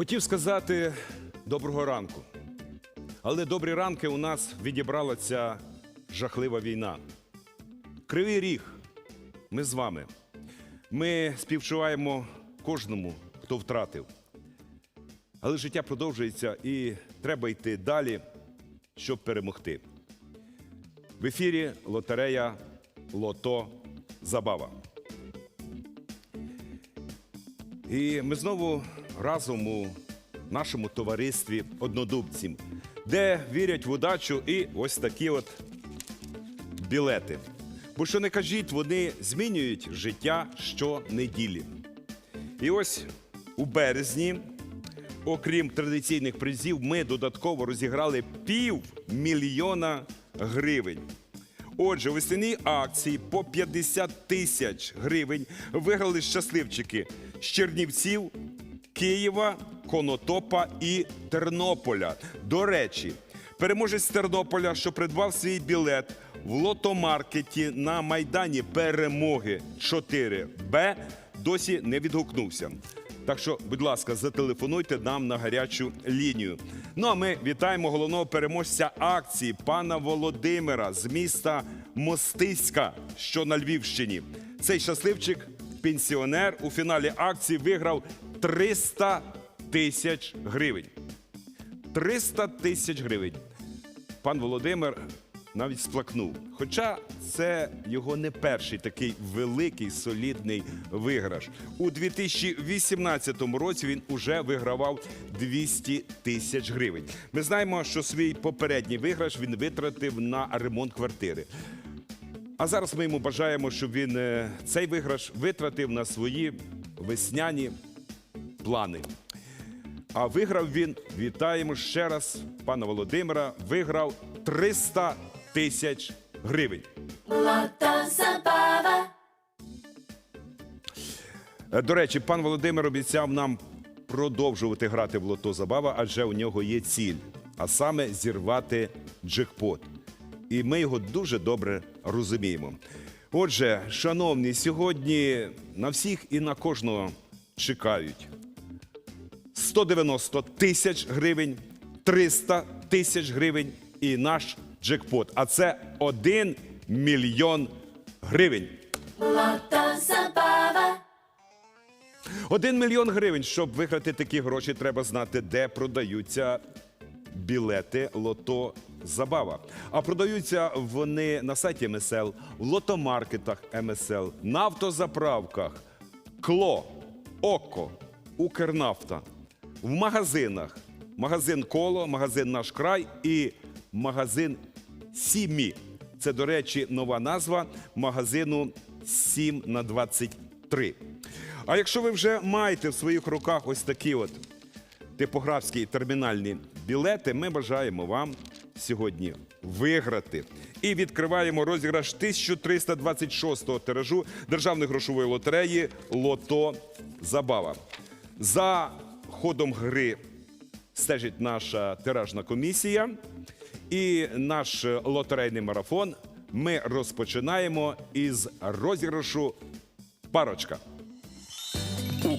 Хотів сказати доброго ранку. Але добрі ранки у нас відібрала ця жахлива війна. Кривий ріг. Ми з вами. Ми співчуваємо кожному, хто втратив. Але життя продовжується і треба йти далі, щоб перемогти. В ефірі лотерея Лото Забава. І ми знову разом у нашому товаристві однодубців, де вірять в удачу і ось такі от білети. Бо що не кажіть, вони змінюють життя щонеділі. І ось у березні, окрім традиційних призів, ми додатково розіграли пів мільйона гривень. Отже, весняні акції по 50 тисяч гривень виграли щасливчики Чернівців, Києва, Конотопа і Тернополя. До речі, переможець Тернополя, що придбав свій білет в лотомаркеті на майдані перемоги 4Б, досі не відгукнувся. Так що, будь ласка, зателефонуйте нам на гарячу лінію. Ну а ми вітаємо головного переможця акції пана Володимира з міста Мостиська, що на Львівщині. Цей щасливчик, пенсіонер, у фіналі акції виграв 300 тисяч гривень. 300 тисяч гривень. Пан Володимир навіть сплакнув. Хоча це його не перший такий великий солідний виграш. У 2018 році він уже вигравав 200 тисяч гривень. Ми знаємо, що свій попередній виграш він витратив на ремонт квартири. А зараз ми йому бажаємо, щоб він е, цей виграш витратив на свої весняні плани. А виграв він, вітаємо ще раз пана Володимира, виграв 300 тисяч гривень. Е, До речі, пан Володимир обіцяв нам продовжувати грати в лото забава, адже у нього є ціль, а саме зірвати джекпот. І ми його дуже добре розуміємо. Отже, шановні, сьогодні на всіх і на кожного чекають 190 тисяч гривень, 300 тисяч гривень і наш джекпот. А це 1 мільйон гривень. Один мільйон гривень, щоб виграти такі гроші, треба знати, де продаються білети лото Забава. А продаються вони на сайті МСЛ, в лотомаркетах МСЛ, на автозаправках, Кло, Око, Укрнафта, в магазинах. Магазин Коло, магазин Наш край і магазин Сімі. Це, до речі, нова назва магазину 7 на 23. А якщо ви вже маєте в своїх руках ось такі от типографські термінальні білети, ми бажаємо вам сьогодні виграти. І відкриваємо розіграш 1326-го тиражу Державної грошової лотереї Лото Забава. За ходом гри стежить наша тиражна комісія і наш лотерейний марафон. Ми розпочинаємо із розіграшу парочка.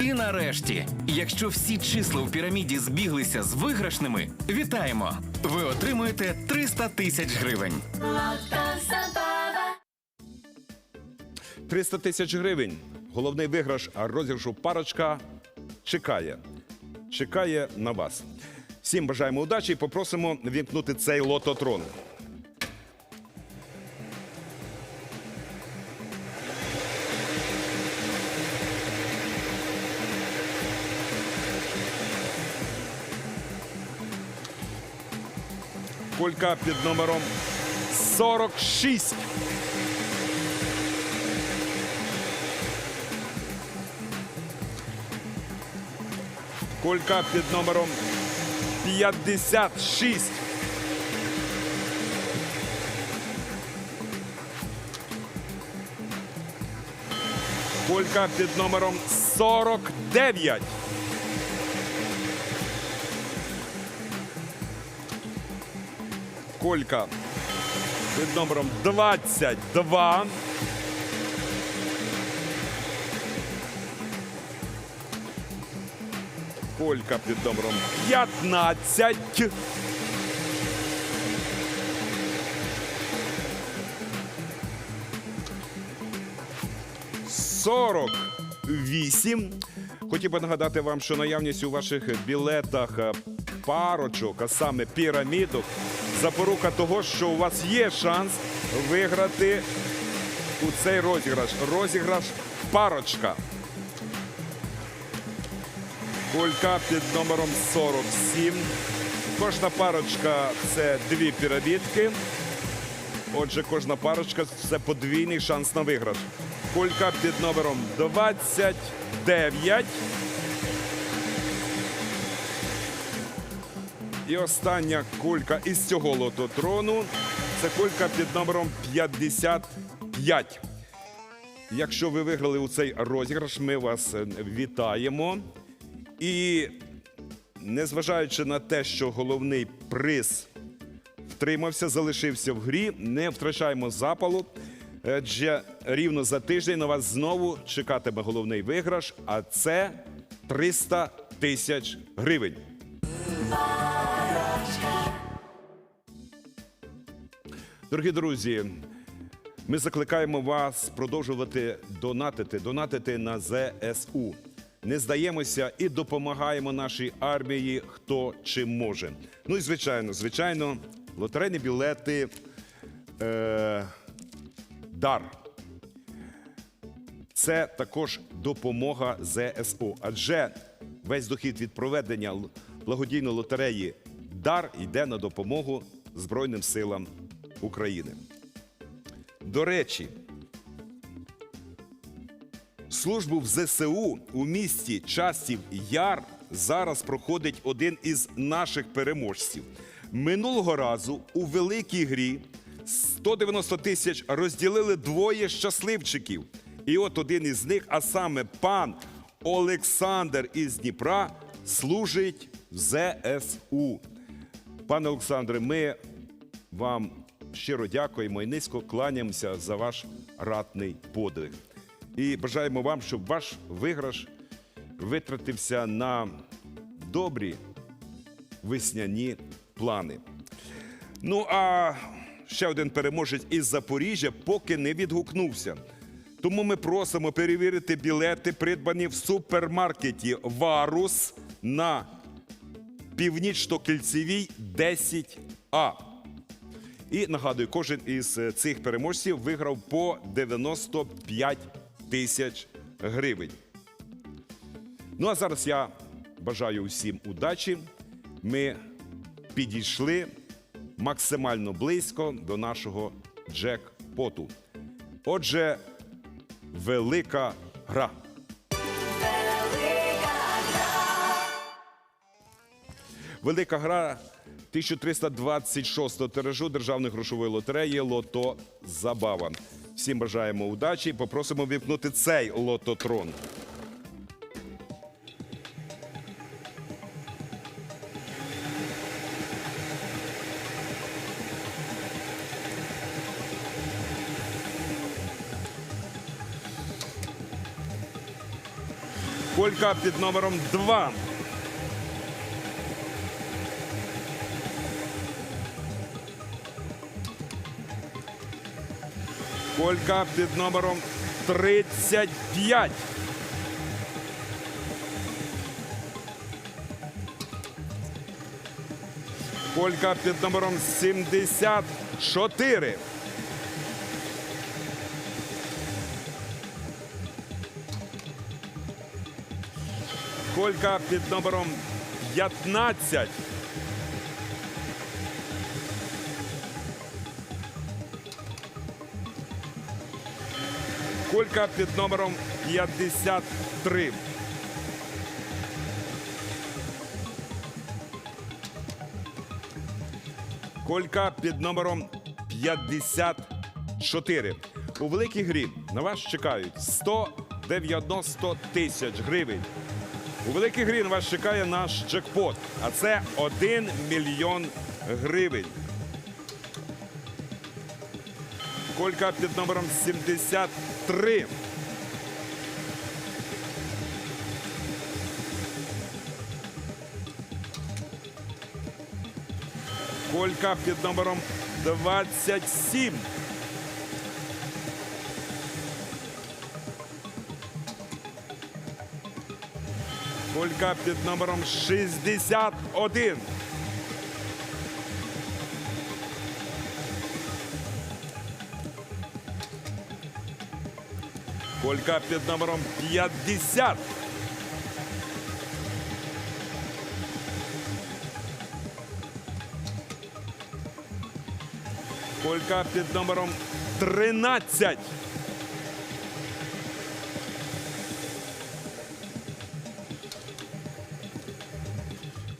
І нарешті, якщо всі числа в піраміді збіглися з виграшними, вітаємо! Ви отримуєте 300 тисяч гривень. лото 300 тисяч гривень. Головний виграш розіграшу парочка чекає. Чекає на вас. Всім бажаємо удачі і попросимо вімкнути цей лототрон. Колька під номером 46. Колька під номером 56. Колька під номером 49. Колька під номером 22. Колька під номером 15. Сорок вісім. Хотів би нагадати вам, що наявність у ваших білетах парочок, а саме пірамідок, запорука того, що у вас є шанс виграти у цей розіграш. Розіграш парочка. Колька під номером 47. Кожна парочка це дві пірамідки. Отже, кожна парочка це подвійний шанс на виграш. Колька під номером 29. І остання кулька із цього лототрону це кулька під номером 55. Якщо ви виграли у цей розіграш, ми вас е, вітаємо. І незважаючи на те, що головний приз втримався, залишився в грі, не втрачаємо запалу. Адже рівно за тиждень на вас знову чекатиме головний виграш, а це 300 тисяч гривень. Дорогі друзі, ми закликаємо вас продовжувати донатити, донатити на ЗСУ. Не здаємося і допомагаємо нашій армії, хто чим може. Ну і звичайно, звичайно, лотерейні білети. Е- дар. Це також допомога ЗСУ. Адже весь дохід від проведення благодійної лотереї дар йде на допомогу Збройним силам України. До речі, службу в ЗСУ у місті Часів Яр зараз проходить один із наших переможців. Минулого разу у великій грі 190 тисяч розділили двоє щасливчиків. І от один із них, а саме пан Олександр із Дніпра, служить в ЗСУ. Пане Олександре, ми вам щиро дякуємо і низько кланяємося за ваш ратний подвиг. І бажаємо вам, щоб ваш виграш витратився на добрі весняні плани. Ну а ще один переможець із Запоріжжя поки не відгукнувся. Тому ми просимо перевірити білети, придбані в супермаркеті Варус на північно-кільцевій 10А. І нагадую, кожен із е, цих переможців виграв по 95 тисяч гривень. Ну а зараз я бажаю усім удачі. Ми підійшли максимально близько до нашого джекпоту. Отже, велика гра. Велика гра 1326 тиражу державної грошової лотереї Лото Забава. Всім бажаємо удачі і попросимо вімкнути цей лототрон. Колька під номером 2. Колька під номером 35. Колька під номером 74. Колька під номером 15. Кулька під номером 53. Колька під номером 54. У великій грі на вас чекають 190 тисяч гривень. У великій грі на вас чекає наш джекпот, а це 1 мільйон гривень. Колька під номером 73. Колька під номером 27. Колька під номером 61. Колька під номером 50. Колька під номером 13.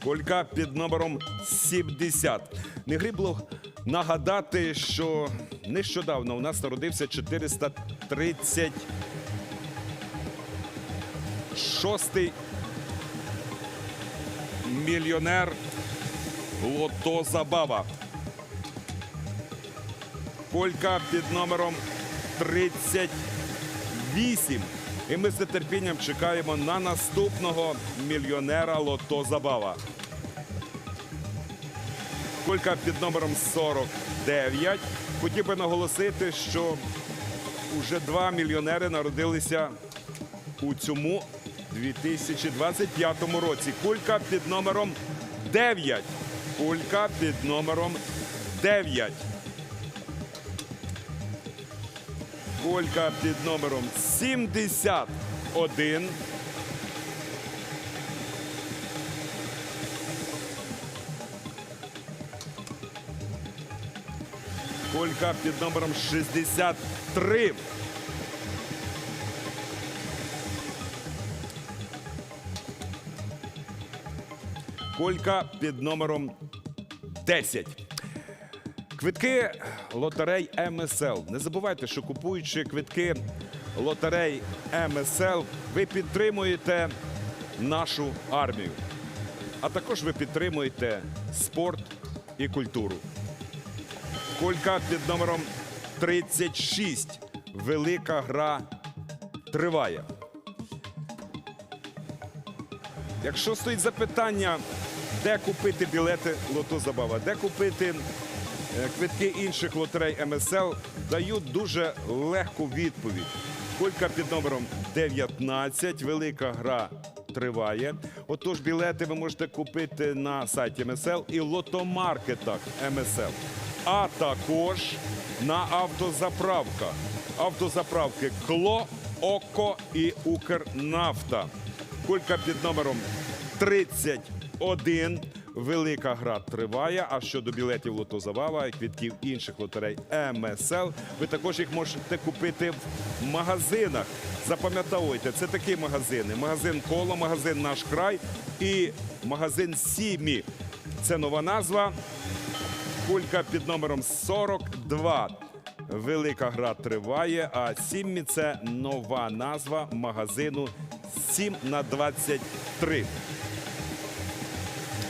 Колька під номером 70. Не грібло нагадати, що нещодавно у нас народився 436 мільйонер Лото Забава. Колька під номером 38. І ми з нетерпінням чекаємо на наступного мільйонера Лото Забава. Колька під номером 49. Хотів би наголосити, що вже два мільйонери народилися у цьому 2025 році. Кулька під номером 9. Кулька під номером 9. Колька під номером 71. Колька під номером 63. Колька під номером 10. Квитки лотерей МСЛ. Не забувайте, що купуючи квитки лотерей МСЛ, ви підтримуєте нашу армію. А також ви підтримуєте спорт і культуру. Колька під номером 36. Велика гра триває. Якщо стоїть запитання, де купити білети Лото Забава, де купити е, квитки інших лотерей МСЛ, даю дуже легку відповідь. Колька під номером 19. Велика гра триває. Отож, білети ви можете купити на сайті МСЛ і лотомаркетах МСЛ, а також на автозаправках. Автозаправки Кло, Око і Укрнафта. Кулька під номером 31. Велика гра триває. А щодо білетів Лото Забава і квітків інших лотерей МСЛ, ви також їх можете купити в магазинах. Запам'ятовуйте, це такі магазини: магазин Коло, магазин Наш край і магазин Сімі. Це нова назва. Кулька під номером 42. Велика гра триває, а Сіммі це нова назва магазину 7 на 23.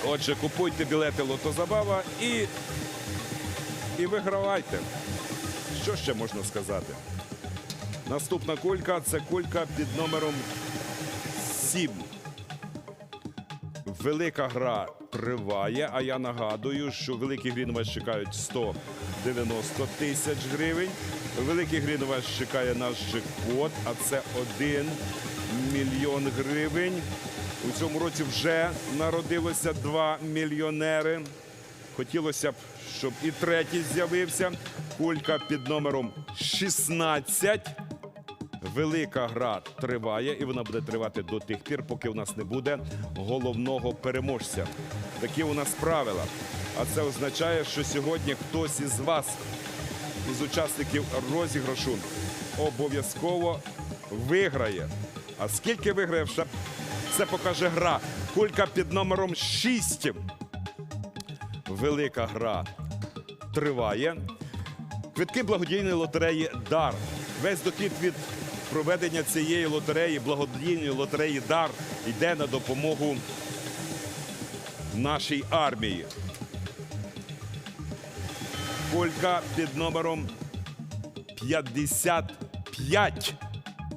Отже, купуйте білети Лотозабава і, і вигравайте. Що ще можна сказати? Наступна кулька це кулька під номером 7. Велика гра триває, а я нагадую, що в великій грі вас чекають 190 тисяч гривень. У великій грі вас чекає наш джекпот, а це 1 мільйон гривень. У цьому році вже народилося два мільйонери. Хотілося б, щоб і третій з'явився. Кулька під номером 16. Велика гра триває, і вона буде тривати до тих пір, поки у нас не буде головного переможця. Такі у нас правила. А це означає, що сьогодні хтось із вас, із учасників розіграшу, обов'язково виграє. А скільки виграє, все, все покаже гра. Кулька під номером 6. Велика гра триває. Квитки благодійної лотереї Дар. Весь дохід від проведення цієї лотереї, благодійної лотереї Дар, йде на допомогу нашій армії. Колька під номером 55.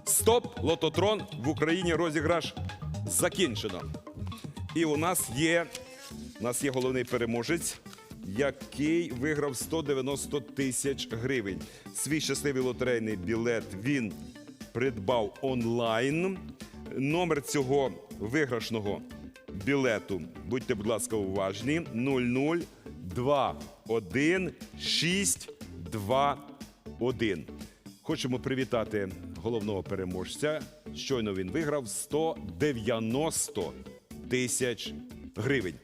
Стоп, лототрон в Україні розіграш закінчено. І у нас є, у нас є головний переможець, який виграв 190 тисяч гривень. Свій щасливий лотерейний білет він придбав онлайн. Номер цього виграшного білету, будьте, будь ласка, уважні, 0021621. Хочемо привітати головного переможця. Щойно він виграв 190 тисяч гривень.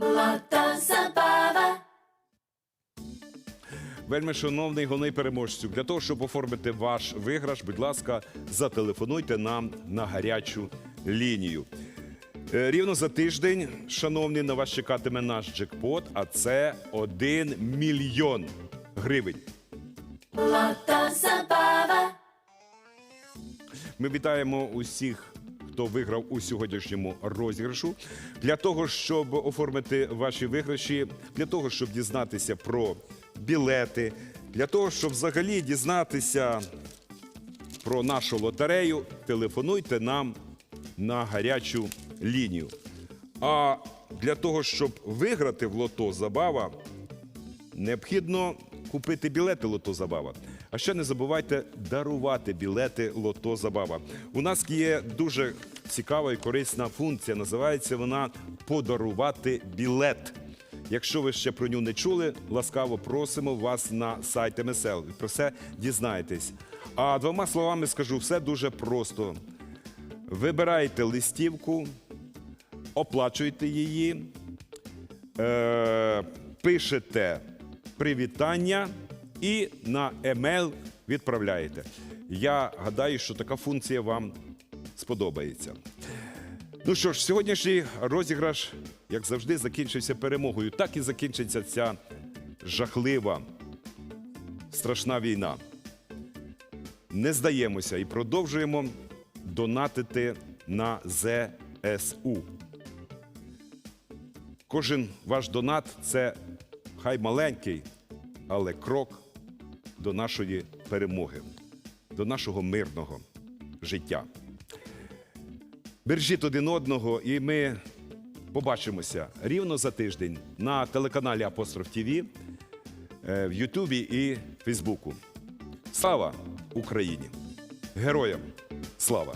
Loto Забава. Вельми шановний головний переможцю, для того, щоб оформити ваш виграш, будь ласка, зателефонуйте нам на гарячу лінію. Е, Рівно за тиждень, шановні, на вас чекатиме наш джекпот, а це 1 мільйон гривень. Loto Забава. Ми вітаємо усіх, хто виграв у сьогоднішньому розіграшу. Для того, щоб оформити ваші виграші, для того, щоб дізнатися про білети, для того, щоб взагалі дізнатися про нашу лотерею, телефонуйте нам на гарячу лінію. А для того, щоб виграти в лото забава, необхідно купити білети Лото Забава. А ще не забувайте дарувати білети Лото Забава. У нас є дуже цікава і корисна функція. Називається вона подарувати білет. Якщо ви ще про нього не чули, ласкаво просимо вас на сайт МСЛ. Про все дізнаєтесь. А двома словами скажу, все дуже просто. Вибирайте листівку, оплачуйте її, е, пишете привітання і на емейл відправляєте. Я гадаю, що така функція вам сподобається. Ну що ж, сьогоднішній розіграш, як завжди, закінчився перемогою. Так і закінчиться ця жахлива, страшна війна. Не здаємося і продовжуємо донатити на ЗСУ. Кожен ваш донат це хай маленький, але крок до нашої перемоги, до нашого мирного життя. Бережіть один одного, і ми побачимося рівно за тиждень на телеканалі Апостроф ТВ, в Ютубі і Фейсбуку. Слава Україні! Героям слава!